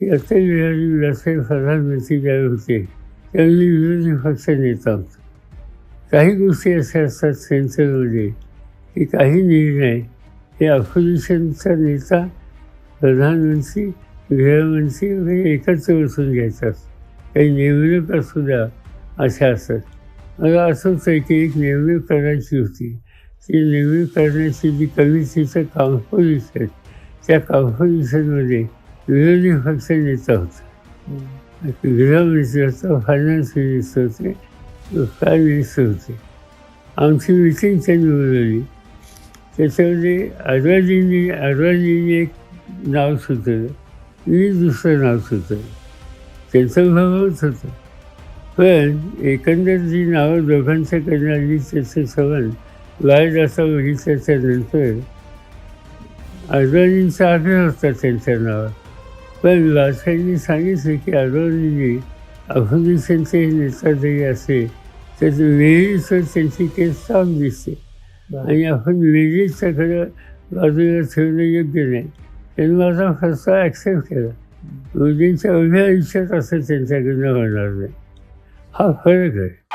की अटल बिहारी वाजपेयी प्रधानमंत्री ज्यावेळी होते त्यावेळी विरोधी पक्ष नेता होता काही गोष्टी अशा असतात सेन्सरमध्ये की काही निर्णय हे अपोजिशनचा नेता प्रधानमंत्री गृहमंत्री वगैरे एकत्र बसून घ्यायचा काही नेमणूक सुद्धा द्या अशा असतात मला असं होतं की एक नेमणूक करायची होती ती नेमणूक करण्याची जी कमिटीचं कॉम्पोजिशन त्या कॉम्पोजिशनमध्ये विरोधी पक्ष नेता होता गृहमंत्री होता फायनान्स मिनिस्टर होते प्राईम मिनिस्टर होते आमची मिटिंग त्यांनी बोलवली त्याच्यामध्ये अडवाणींनी अडवाणींनी एक नाव सुचवलं मी दुसरं नाव सुचवलं त्यांचं भावच होतं पण एकंदर जी नावं दोघांच्या करणारी त्याचं संबंध वाईट असा बघितल्याच्या नंतर अडवाणींचा आग्रह होता त्यांच्या नावात पण वाजपेयींनी सांगितलं की अडवाणींनी अपोजिशनचे नेता जरी असे तर वेळीच त्यांची केस चांग दिसते. आणि आपण वेगळीच खरं बाजूला ठेवणं योग्य नाही. त्यांनी माझा प्रस्ताव ॲक्सेप्ट केला. मोदींच्या उभ्या आयुष्यात असं त्यांच्याकडनं होणार नाही. हा फरक आहे.